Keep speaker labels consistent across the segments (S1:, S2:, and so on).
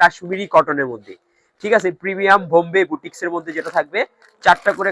S1: কাশ্মীরি কটনের মধ্যে। ঠিক আছে, প্রিমিয়াম বোম্বে চারটা করে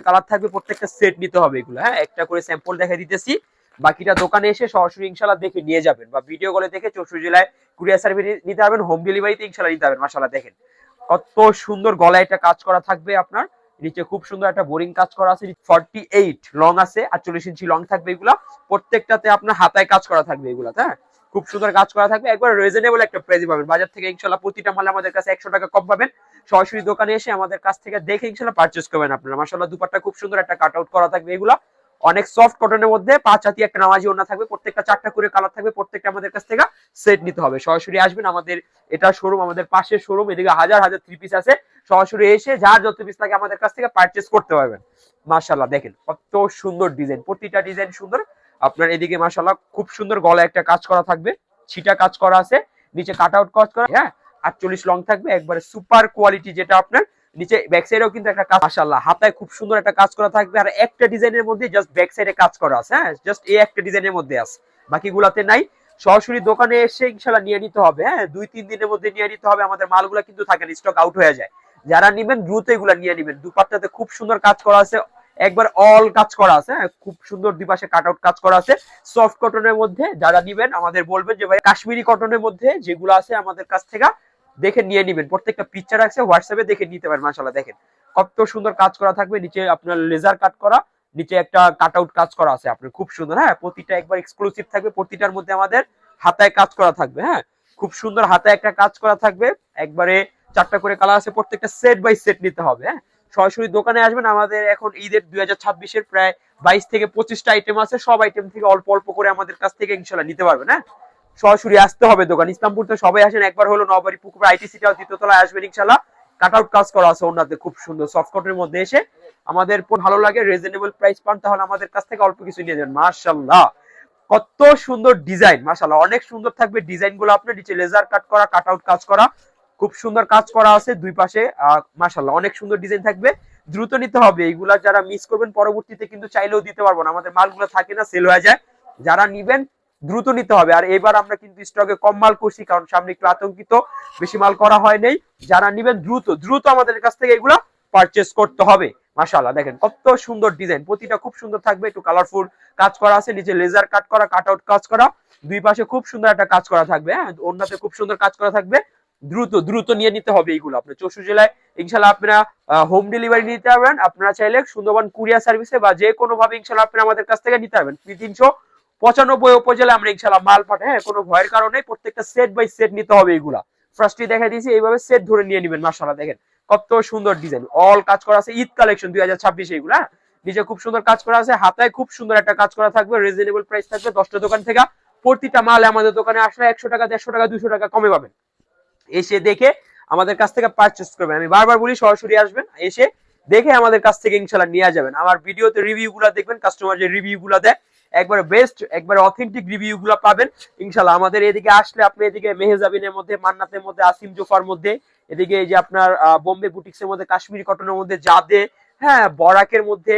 S1: সেট নিতে হবে হ্যাঁ? একটা করে স্যাম্পল দিতেছি। বাকিটা দোকানে এসে সরাসরি ইনশাল্লাহ দেখে নিয়ে যাবেন বা ভিডিও কলে দেখে চৌষট্টি জেলায় কুরিয়ার সার্ভিস নিতে পারবেন, হোম ডেলিভারিতে ইনশাল্লাহ নিতে পারবেন মাসাল্লাহ দেখেন। কত সুন্দর গলায় একটা কাজ করা থাকবে আপনার, নিচে খুব সুন্দর একটা বোরিং কাজ করা আছে ফর্টি এইট লং আছে, আটচল্লিশ ইঞ্চি লং থাকবে এগুলা, প্রত্যেকটাতে আপনার হাতায় কাজ করা থাকবে এগুলা হ্যাঁ? খুব সুন্দর কাজ করা থাকবে। একবার রিজনেবল একটা প্রাইস পাবেন। বাজার থেকে ইনশাল্লাহ প্রতিটা মালে আমাদের কাছে একশো টাকা কম পাবেন। সরাসরি দোকানে এসে আমাদের কাছ থেকে দেখে ইনশাল্লাহ পারচেস করবেন আপনারা। মাসাল্লাহ দুপাট্টা খুব সুন্দর একটা কাট আউট করা থাকবে এগুলা। অনেক সফট কটনের মধ্যে পাঁচ হাতি একটা নামাজি ওনা থাকবে। প্রত্যেকটা চারটা করে কালার থাকবে, প্রত্যেকটা আমাদের কাছ থেকে সেট নিতে হবে। সরাসরি আসবেন আমাদের, এটা শোরুম আমাদের পাশের শোরুম এদিকে হাজার হাজার থ্রি পিস আছে। সরাসরি এসে যার যত পিস থাকে আমাদের কাছ থেকে পারচেস করতে পারবেন। মাশাল্লাহ দেখেন কত সুন্দর ডিজাইন প্রতিটা ডিজাইন সুন্দর। আপনার এদিকে মাশাল্লাহ খুব সুন্দর গলায় একটা কাজ করা থাকবে। ছিটা কাজ করা আছে, নিচে কাট আউট কাজ করা হ্যাঁ? আটচল্লিশ লং থাকবে, একবারে সুপার কোয়ালিটি যেটা আপনার, নিচে ব্যাক সাইডেও কিন্তু একটা কাজ মাশাআল্লাহ, হাতায় খুব সুন্দর একটা কাজ করা থাকবে, আর একটা ডিজাইনের মধ্যে জাস্ট ব্যাক সাইডে কাজ করা আছে হ্যাঁ? জাস্ট এই একটা ডিজাইনের মধ্যে আছে, বাকিগুলাতে নাই। সরাসরি দোকানে এসে ইনশাল্লাহ নিয়ে নিতে হবে হ্যাঁ? দুই, তিন দিনের মধ্যে নিয়ে নিতে হবে, আমাদের মালগুলা কিন্তু থাকে স্টক আউট হয়ে যায়। যারা নিবেন, দ্রুত এগুলা নিয়ে নিবেন। দুপাট্টাতে খুব সুন্দর কাজ করা আছে একবার অল কাজ করা আছে হ্যাঁ খুব সুন্দর দুই কাট আউট কাজ করা আছে। সফট কটনের মধ্যে যারা নিবেন, আমাদের বলবেন যে ভাই কাশ্মীরি কটনের মধ্যে যেগুলো আছে আমাদের কাছ থেকে দেখে নিয়ে নিবেন। প্রত্যেকটা পিকচার আছে হোয়াটসঅ্যাপে দেখে নিতে পারেন, মাশাআল্লাহ, দেখেন। কত সুন্দর কাজ করা থাকবে, নিচে আপনার লেজার কাট করা, নিচে একটা কাট আউট কাজ করা আছে আপনার, খুব সুন্দর হ্যাঁ প্রতিটা একবার এক্সক্লুসিভ থাকবে, প্রতিটার মধ্যে আমাদের হাতায় কাজ করা থাকবে হ্যাঁ। খুব সুন্দর হাতায় একটা কাজ করা থাকবে, একবারে চারটা করে কালার আছে, প্রত্যেকটা সেট বাই সেট নিতে হবে হ্যাঁ। সরাসরি দোকানে আসবেন। আমাদের এখন ঈদের দুই হাজার ছাব্বিশের প্রায় বাইশ থেকে পঁচিশটা আইটেম আছে। সব আইটেম থেকে অল্প অল্প করে আমাদের কাছ থেকে ইনশাল্লাহ নিতে পারবেন হ্যাঁ? সরাসরি আসতে হবে দোকান। ইসলামপুর তো সবাই আসেন। একবার হলো নবাড়ি পুকুর আইটিসিটাও দ্বিতীয়তলায় আসবেন ইনশাল্লাহ। কাট আউট কাজ করা আছে ওনাদের খুব সুন্দর সফট মধ্যে এসে। আমাদের ভালো লাগে রিজনেবল প্রাইস পান, তাহলে আমাদের কাছ থেকে অল্প কিছু নিয়ে যাবেন। মার্শাল্লাহ কত সুন্দর ডিজাইন মাশাল্লাহ অনেক সুন্দর থাকবে ডিজাইনগুলো আপনার নিচে। লেজার কাট করা কাট আউট কাজ করা। খুব সুন্দর কাজ করা আছে দুই পাশে মাশাল্লাহ অনেক সুন্দর ডিজাইন থাকবে। দ্রুত নিতে হবে এইগুলা যারা মিস করবেন পরবর্তীতে কিন্তু চাইলেও দিতে পারব না। আমাদের মালগুলো থাকে না সেল হয়ে যায়। যারা নিবেন, দ্রুত নিতে হবে। আর এবার আমরা কিন্তু স্টকে কম মাল করছি, কারণ সামনে একটু আতঙ্কিত, বেশি মাল করা হয় নাই। যারা নিবেন, দ্রুত দ্রুত আমাদের কাছ থেকে এগুলা পারচেস করতে হবে। মাশাআল্লাহ, দেখেন কত সুন্দর ডিজাইন প্রতিটা খুব সুন্দর থাকবে, একটু কালারফুল কাজ করা আছে, নিচে লেজার কাট করা কাট আউট কাজ করা। দুই পাশে খুব সুন্দর একটা কাজ করা থাকবে হ্যাঁ? অন্যতে খুব সুন্দর কাজ করা থাকবে। দ্রুত দ্রুত নিয়ে নিতে হবে এইগুলো। আপনার চৌষট্টি জেলায় ইনশাল্লাহ আপনারা হোম ডেলিভারি নিতে পারবেন। আপনারা চাইলে সুন্দরবন কুরিয়ার সার্ভিসে বা যে কোনো ভাবে ইনশাল্লাহ আপনারা আমাদের কাছ থেকে নিতে পারবেন। তিনশো পঁচানব্বই উপজেলা আমরা ইনশাল্লাহ মাল পাঠাই। হ্যাঁ কোনো ভয়ের কারণে প্রত্যেকটা সেট বাই সেট নিতে হবে এইগুলা। ফার্স্টে দেখা দিয়েছি, এইভাবে সেট ধরে নিয়ে নেবেন মাসালা দেখেন। কত সুন্দর ডিজাইন অল কাজ করা আছে, ঈদ কালেকশন দুই হাজার ছাব্বিশে এইগুলা নিজে খুব সুন্দর কাজ করা আছে, হাতায় খুব সুন্দর একটা কাজ করা থাকবে। রিজনেবল প্রাইস থাকবে, দশটা দোকান থেকে প্রতিটা মাল আমাদের দোকানে আসলে একশো টাকা, দেড়শো টাকা দুশো টাকা কমে পাবেন। এসে দেখে আমাদের কাছ থেকে পারচেস করবেন। আমি বারবার বলি, সরাসরি আসবেন, এসে দেখে আমাদের কাছ থেকে ইনশাল্লাহ নিয়ে যাবেন। আমার ভিডিওতে রিভিউ গুলা দেখবেন কাস্টমার যে রিভিউ গুলা দেয়, একবার বেস্ট একবার অথেন্টিক রিভিউ গুলা পাবেন। ইনশাল্লাহ আমাদের এদিকে আসলে আপনি এদিকে মেহেজাবিনের মধ্যে, মান্নাতের মধ্যে, আসিম জোফার মধ্যে, এদিকে যে আপনার বোম্বে বুটিক্সের মধ্যে, কাশ্মীরি কটনের মধ্যে জাদে হ্যাঁ বরাকের মধ্যে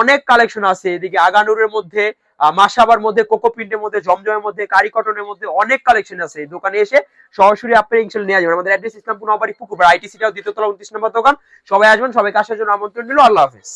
S1: অনেক কালেকশন আছে। এদিকে আগানুরের মধ্যে মাসাবার মধ্যে কোকোপিন্টের মধ্যে, জমজমের মধ্যে, কারি কটনের মধ্যে অনেক কালেকশন আছে। এই দোকানে এসে সরাসরি আপনি ইনশাল নিয়ে যাবেন আমাদের অ্যাড্রেস ইসলামপুর নবাড়ি পুকুর আইটিসিটাও দ্বিতীয় তলা উনত্রিশ নম্বর দোকান। সবাই আসবেন, সবাইকে আসার জন্য আমন্ত্রণ দিল আল্লাহ হাফিজ।